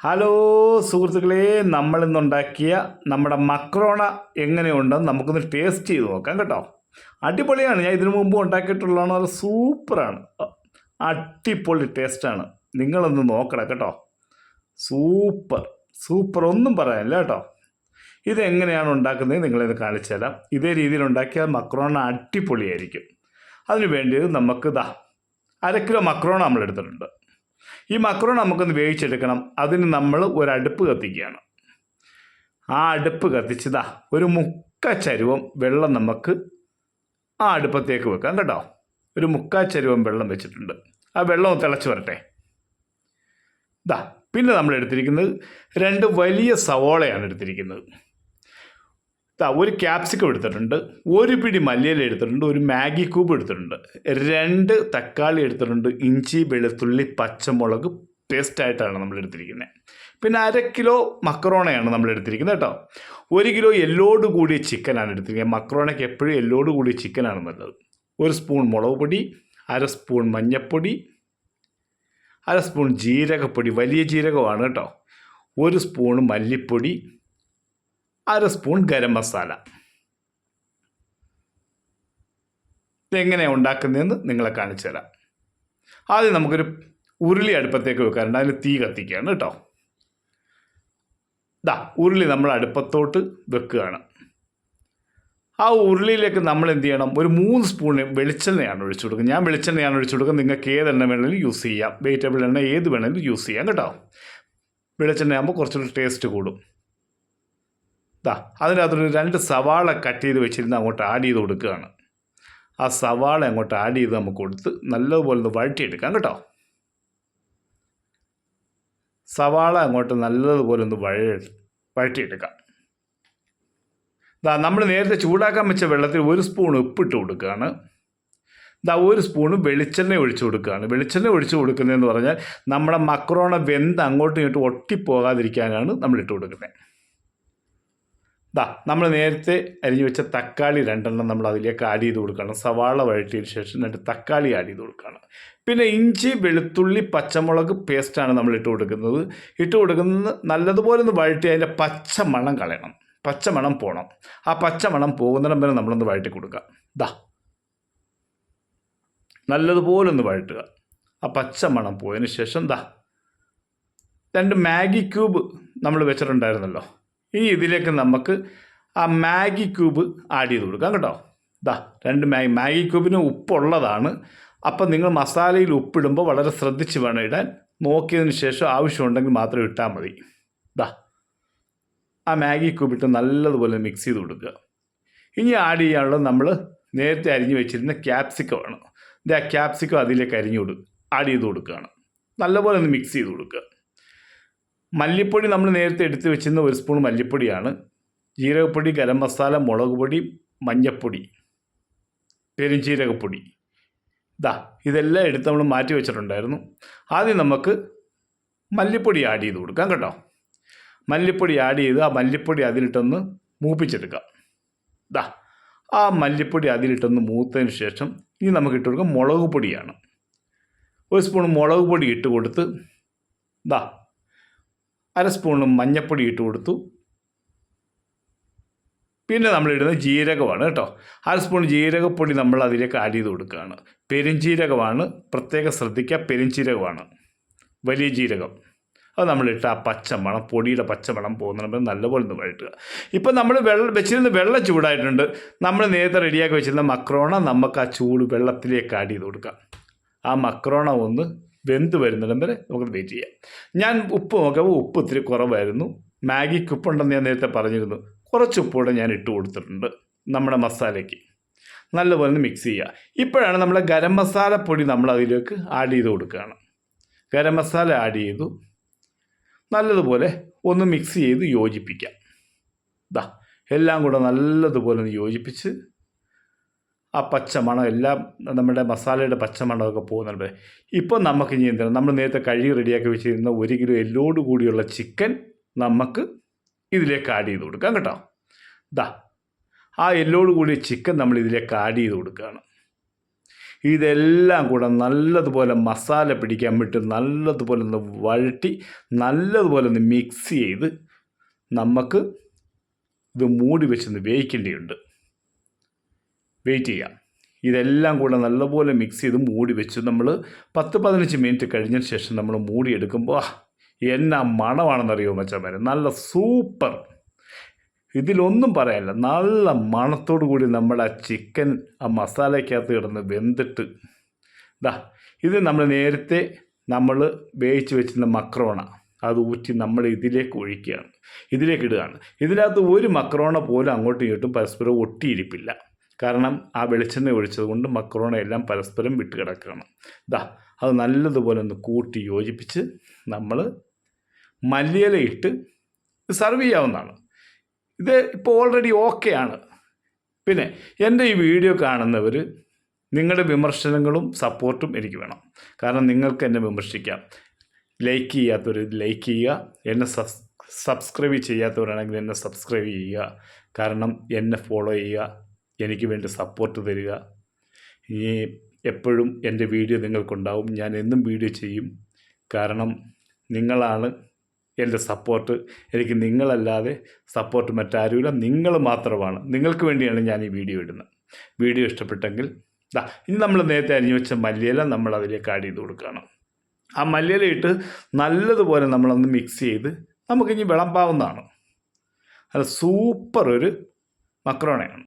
Hello സുഹൃത്തുക്കളെ നമ്മൾ ഇന്നുണ്ടാക്കിയ നമ്മുടെ മക്രോണ എങ്ങനെയുണ്ടെന്ന് നമുക്കൊന്ന് ടേസ്റ്റ് ചെയ്ത് നോക്കാം കേട്ടോ. അടിപൊളിയാണ്. ഞാൻ ഇതിനു മുമ്പ് ഉണ്ടാക്കിയിട്ടുള്ളതാണ്. അത് സൂപ്പറാണ്. അടിപൊളി ടേസ്റ്റാണ്. നിങ്ങളൊന്ന് നോക്കണം കേട്ടോ. സൂപ്പർ. സൂപ്പർ ഒന്നും പറയാനില്ല കേട്ടോ. ഇതെങ്ങനെയാണ് ഉണ്ടാക്കുന്നത് നിങ്ങളിത് കാണിച്ചു തരാം. ഇതേ രീതിയിൽ ഉണ്ടാക്കിയാൽ മക്രോണ അടിപൊളിയായിരിക്കും. അതിനു വേണ്ടിയത് നമുക്ക് ഇതാ അര കിലോ മക്രോണ നമ്മൾ എടുത്തിട്ടുണ്ട് ഈ മക്രോൺ നമുക്കൊന്ന് വേവിച്ചെടുക്കണം. അതിന് നമ്മൾ ഒരു അടുപ്പ് കത്തിക്കുകയാണ്. ആ അടുപ്പ് കത്തിച്ചതാ ഒരു മുക്ക ചരുവം വെള്ളം നമുക്ക് ആ അടുപ്പത്തേക്ക് വെക്കാം. കേട്ടോ ഒരു മുക്കാ ചരുവം വെള്ളം വെച്ചിട്ടുണ്ട്. ആ വെള്ളം തിളച്ച് വരട്ടെ. ഇതാ പിന്നെ നമ്മൾ എടുത്തിരിക്കുന്നത് രണ്ട് വലിയ സവോളയാണ് എടുത്തിരിക്കുന്നത്. ദാ ഒരു ക്യാപ്സിക്കം എടുത്തിട്ടുണ്ട് ഒരു പിടി മല്ലിയില എടുത്തിട്ടുണ്ട് ഒരു മാഗി ക്യൂബ് എടുത്തിട്ടുണ്ട് രണ്ട് തക്കാളി എടുത്തിട്ടുണ്ട് ഇഞ്ചി വെളുത്തുള്ളി പച്ചമുളക് പേസ്റ്റ് ആയിട്ടാണ് നമ്മൾ എടുത്തിരിക്കുന്നത്. പിന്നെ അര കിലോ മക്രോണയാണ് നമ്മൾ എടുത്തിരിക്കുന്നത് കേട്ടോ. ഒരു കിലോ എല്ലോട് കൂടിയ ചിക്കനാണ് എടുത്തിരിക്കുന്നത്. മക്രോണയ്ക്ക് എപ്പോഴും എല്ലോട് കൂടിയ ചിക്കനാണ് നല്ലത്. ഒരു സ്പൂൺ മുളക് പൊടി അര സ്പൂൺ മഞ്ഞൾപ്പൊടി അര സ്പൂൺ ജീരകപ്പൊടി വലിയ ജീരകമാണ് കേട്ടോ. ഒരു സ്പൂൺ മല്ലിപ്പൊടി അര സ്പൂൺ ഗരം മസാല. ഇതെങ്ങനെയാണ് ഉണ്ടാക്കുന്നതെന്ന് നിങ്ങളെ കാണിച്ചു തരാം. ആദ്യം നമുക്കൊരു ഉരുളി അടുപ്പത്തേക്ക് വെക്കാറുണ്ട്. അതിന് തീ കത്തിക്കുകയാണ് കേട്ടോ. ദാ ഉരുളി നമ്മൾ അടുപ്പത്തോട്ട് വെക്കുകയാണ്. ആ ഉരുളിയിലേക്ക് നമ്മൾ എന്ത് ചെയ്യണം? ഒരു മൂന്ന് സ്പൂൺ വെളിച്ചെണ്ണയാണ് ഒഴിച്ചു കൊടുക്കുന്നത് ഞാൻ വെളിച്ചെണ്ണയാണ് ഒഴിച്ചു കൊടുക്കുന്നത്. നിങ്ങൾക്ക് ഏതെണ്ണ വേണമെങ്കിലും യൂസ് ചെയ്യാം. വെജിറ്റബിൾ എണ്ണ ഏത് വേണമെങ്കിലും യൂസ് ചെയ്യാം കേട്ടോ. വെളിച്ചെണ്ണയാകുമ്പോൾ കുറച്ചുകൂടി ടേസ്റ്റ് കൂടും. ദാ അതിനകത്തൊരു രണ്ട് സവാള കട്ട് ചെയ്ത് വെച്ചിരുന്ന് അങ്ങോട്ട് ആഡ് ചെയ്ത് കൊടുക്കുകയാണ്. ആ സവാള അങ്ങോട്ട് ആഡ് ചെയ്ത് നമുക്ക് കൊടുത്ത് നല്ലതുപോലെ ഒന്ന് വഴറ്റിയെടുക്കാം കേട്ടോ. സവാള അങ്ങോട്ട് നല്ലതുപോലെ ഒന്ന് വഴ വഴറ്റിയെടുക്കാം. ദാ നമ്മൾ നേരത്തെ ചൂടാക്കാൻ വെച്ച വെള്ളത്തിൽ ഒരു സ്പൂൺ ഉപ്പിട്ട് കൊടുക്കുകയാണ്. ദാ ഒരു സ്പൂണ് വെളിച്ചെണ്ണ ഒഴിച്ചു കൊടുക്കുകയാണ്. വെളിച്ചെണ്ണ ഒഴിച്ചു കൊടുക്കുന്നതെന്ന് പറഞ്ഞാൽ നമ്മുടെ മക്രോണ വെന്ത് അങ്ങോട്ടും ഇങ്ങോട്ടും ഒട്ടിപ്പോകാതിരിക്കാനാണ് നമ്മൾ ഇട്ട് കൊടുക്കുന്നത്. ദാ നമ്മൾ നേരത്തെ അരിഞ്ഞു വെച്ച തക്കാളി രണ്ടെണ്ണം നമ്മൾ അതിലേക്ക് ആഡ് ചെയ്ത് കൊടുക്കണം സവാള വഴറ്റിയതിന് ശേഷം രണ്ട് തക്കാളി ആഡ് ചെയ്ത് കൊടുക്കണം പിന്നെ ഇഞ്ചി വെളുത്തുള്ളി പച്ചമുളക് പേസ്റ്റാണ് നമ്മൾ ഇട്ട് കൊടുക്കുന്നത്. ഇട്ട് കൊടുക്കുന്നത് നല്ലതുപോലെ ഒന്ന് വഴറ്റി അതിന്റെ പച്ച മണം കളയണം. പച്ച മണം പോകണം ആ പച്ച മണം പോകുന്നിടം വരെ നമ്മളൊന്ന് വഴറ്റി കൊടുക്കുക. ദാ. നല്ലതുപോലെ ഒന്ന് വഴറ്റുക. ആ പച്ച മണം പോയതിന് ശേഷം ദാ. രണ്ട് മാഗി ക്യൂബ് നമ്മൾ വെച്ചിട്ടുണ്ടായിരുന്നല്ലോ. ഇനി ഇതിലേക്ക് നമുക്ക് ആ മാഗി ക്യൂബ് ആഡ് ചെയ്ത് കൊടുക്കാം കേട്ടോ. ദാ രണ്ട് മാഗി മാഗി ക്യൂബിന് ഉപ്പുള്ളതാണ്. അപ്പം നിങ്ങൾ മസാലയിൽ ഉപ്പിടുമ്പോൾ വളരെ ശ്രദ്ധിച്ച് വേണം ഇടാൻ. നോക്കിയതിന് ശേഷം ആവശ്യമുണ്ടെങ്കിൽ മാത്രം ഇട്ടാൽ മതി. ദാ ആ മാഗി ക്യൂബ് ഇട്ട് നല്ലതുപോലെ മിക്സ് ചെയ്ത് കൊടുക്കുക. ഇനി ആഡ് ചെയ്യാനുള്ളത് നമ്മൾ നേരത്തെ അരിഞ്ഞു വെച്ചിരുന്ന ക്യാപ്സിക്കമാണ് ഇത് ആ ക്യാപ്സിക്കം അതിലേക്ക് അരിഞ്ഞു കൊടുക്കുക ആഡ് ചെയ്ത് കൊടുക്കുകയാണ്. നല്ലപോലെ ഒന്ന് മിക്സ് ചെയ്ത് കൊടുക്കുക. മല്ലിപ്പൊടി നമ്മൾ നേരത്തെ എടുത്തു വെച്ചിരുന്ന ഒരു സ്പൂൺ മല്ലിപ്പൊടിയാണ്. ജീരകപ്പൊടി ഗരം മസാല മുളക് പൊടി മഞ്ഞപ്പൊടി പെരുംജീരകപ്പൊടി. ഇതാ ഇതെല്ലാം എടുത്ത് നമ്മൾ മാറ്റി വെച്ചിട്ടുണ്ടായിരുന്നു. ആദ്യം നമുക്ക് മല്ലിപ്പൊടി ആഡ് ചെയ്ത് കൊടുക്കാം കേട്ടോ. മല്ലിപ്പൊടി ആഡ് ചെയ്ത് ആ മല്ലിപ്പൊടി അതിലിട്ടൊന്ന് മൂപ്പിച്ചെടുക്കാം. ഇതാ ആ മല്ലിപ്പൊടി അതിലിട്ടൊന്ന് മൂത്തതിന് ശേഷം ഇനി നമുക്ക് ഇട്ട് കൊടുക്കാം മുളക് പൊടിയാണ്. ഒരു സ്പൂൺ മുളക് പൊടി ഇട്ട് കൊടുത്ത് ഇതാ അര സ്പൂൺ മഞ്ഞൾപ്പൊടി ഇട്ട് കൊടുത്തു. പിന്നെ നമ്മൾ ഇടുന്നത് ജീരകമാണ് കേട്ടോ. അര സ്പൂൺ ജീരകപ്പൊടി നമ്മൾ അതിലേക്ക് ആഡ് ചെയ്ത് കൊടുക്കുകയാണ്. പെരുംജീരകമാണ് പ്രത്യേകം ശ്രദ്ധിക്കുക പെരുംജീരകമാണ് വലിയ ജീരകം. അത് നമ്മളിട്ട് ആ പച്ചമണം പൊടിയുടെ പച്ചമണം പോകുന്ന നല്ലപോലെ ഒന്ന് വഴറ്റുക. ഇപ്പം നമ്മൾ വെള്ളം വെച്ചിരുന്ന വെള്ളം ചൂടായിട്ടുണ്ട്. നമ്മൾ നേരത്തെ റെഡിയാക്കി വെച്ചിരുന്ന മക്രോണ നമുക്ക് ആ ചൂട് വെള്ളത്തിലേക്ക് ആഡ് ചെയ്ത് കൊടുക്കാം. ആ മക്രോണ ഒന്ന് വെന്ത് വരുന്നിടം വരെ നമുക്ക് വെയിറ്റ് ചെയ്യാം. ഞാൻ ഉപ്പ് നോക്കുമ്പോൾ ഉപ്പ് ഇത്തിരി കുറവായിരുന്നു. മാഗിക്ക് ഉപ്പുണ്ടെന്ന് ഞാൻ നേരത്തെ പറഞ്ഞിരുന്നു. കുറച്ച് ഉപ്പുകൂടെ ഞാൻ ഇട്ട് കൊടുത്തിട്ടുണ്ട് നമ്മുടെ മസാലയ്ക്ക്. നല്ലപോലെ മിക്സ് ചെയ്യുക ഇപ്പോഴാണ് നമ്മൾ ഗരം മസാല പൊടി നമ്മൾ അതിലേക്ക് ആഡ് ചെയ്ത് കൊടുക്കുകയാണ്. ഗരം മസാല ആഡ് ചെയ്തു. നല്ലതുപോലെ ഒന്ന് മിക്സ് ചെയ്ത് യോജിപ്പിക്കാം. ദാ എല്ലാം കൂടെ നല്ലതുപോലെ ഒന്ന് യോജിപ്പിച്ച് ആ പച്ചമണം എല്ലാം നമ്മുടെ മസാലയുടെ പച്ചമണമൊക്കെ പോകുന്നുണ്ട് ഇപ്പോൾ നമുക്ക് ഇനി എന്താണ്? നമ്മൾ നേരത്തെ കഴുകി റെഡിയാക്കി വെച്ചിരുന്ന ഒരു കിലോ എല്ലോട് കൂടിയുള്ള ചിക്കൻ നമുക്ക് ഇതിലേക്ക് ആഡ് ചെയ്ത് കൊടുക്കാം കേട്ടോ. ദാ ആ എല്ലോട് കൂടിയ ചിക്കൻ നമ്മൾ ഇതിലേക്ക് ആഡ് ചെയ്ത് കൊടുക്കുകയാണ്. ഇതെല്ലാം കൂടെ നല്ലതുപോലെ മസാല പിടിക്കാൻ വിട്ട് നല്ലതുപോലെ ഒന്ന് വഴട്ടി നല്ലതുപോലെ ഒന്ന് മിക്സ് ചെയ്ത് നമുക്ക് ഇത് മൂടി വെച്ചൊന്ന് വേവിക്കേണ്ടിയുണ്ട് വെയിറ്റ് ചെയ്യാം. ഇതെല്ലാം കൂടെ നല്ലപോലെ മിക്സ് ചെയ്ത് മൂടി വെച്ച് നമ്മൾ പത്ത് പതിനഞ്ച് മിനിറ്റ് കഴിഞ്ഞതിന് ശേഷം നമ്മൾ മൂടിയെടുക്കുമ്പോൾ എന്നാ മണമാണെന്നറിയോ മച്ചന്മാരെ നല്ല സൂപ്പർ ഇതിലൊന്നും പറയാനില്ല നല്ല മണത്തോടു കൂടി നമ്മുടെ ആ ചിക്കൻ ആ മസാലയ്ക്കകത്ത് കിടന്ന് വെന്തിട്ട് ഇതാ ഇത് നമ്മൾ നേരത്തെ നമ്മൾ വേവിച്ച് വെച്ചിരുന്ന മക്രോണ അത് ഊറ്റി നമ്മൾ ഇതിലേക്ക് ഒഴിക്കുകയാണ്. ഇതിലേക്ക് ഇടുകയാണ്. ഇതിനകത്ത് ഒരു മക്രോണ പോലും അങ്ങോട്ടും ഇങ്ങോട്ടും പരസ്പരം ഒട്ടിയിരിപ്പില്ല. കാരണം ആ വെളിച്ചെണ്ണ ഒഴിച്ചത് കൊണ്ട് മക്രോണ എല്ലാം പരസ്പരം വിട്ട് കിടക്കുകയാണ് ഇതാ അത് നല്ലതുപോലെ ഒന്ന് കൂട്ടി യോജിപ്പിച്ച് നമ്മൾ മല്ലിയില ഇട്ട് സർവ് ചെയ്യാവുന്നതാണ്. ഇത് ഇപ്പോൾ ഓൾറെഡി ഓക്കെ ആണ്. പിന്നെ എന്റെ ഈ വീഡിയോ കാണുന്നവർ നിങ്ങളുടെ വിമർശനങ്ങളും സപ്പോർട്ടും എനിക്ക് വേണം. കാരണം നിങ്ങൾക്ക് എന്നെ വിമർശിക്കാം. ലൈക്ക് ചെയ്യാത്തവർ ലൈക്ക് ചെയ്യുക. എന്നെ സബ്സ്ക്രൈബ് ചെയ്യാത്തവരാണെങ്കിൽ എന്നെ സബ്സ്ക്രൈബ് ചെയ്യുക. കാരണം എന്നെ ഫോളോ ചെയ്യുക. എനിക്ക് വേണ്ടി സപ്പോർട്ട് തരിക. ഇനി എപ്പോഴും എന്റെ വീഡിയോ നിങ്ങൾക്കുണ്ടാവും. ഞാൻ എന്നും വീഡിയോ ചെയ്യും. കാരണം നിങ്ങളാണ് എന്റെ സപ്പോർട്ട് എനിക്ക് നിങ്ങളല്ലാതെ സപ്പോർട്ട് മറ്റാരുമില്ല. നിങ്ങൾ മാത്രമാണ്. നിങ്ങൾക്ക് വേണ്ടിയാണ് ഞാൻ ഈ വീഡിയോ ഇടുന്നത്. വീഡിയോ ഇഷ്ടപ്പെട്ടെങ്കിൽ ദാ ഇനി നമ്മൾ നേരത്തെ അരിഞ്ഞു വെച്ച മല്ലിയില നമ്മൾ അതിലേക്ക് ആഡ് ചെയ്ത് കൊടുക്കണം ആ മല്ലിയില ഇട്ട് നല്ലതുപോലെ നമ്മളൊന്ന് മിക്സ് ചെയ്ത് നമുക്കിനി വിളമ്പാവുന്നതാണ്. അത് സൂപ്പർ ഒരു മക്രോണയാണ്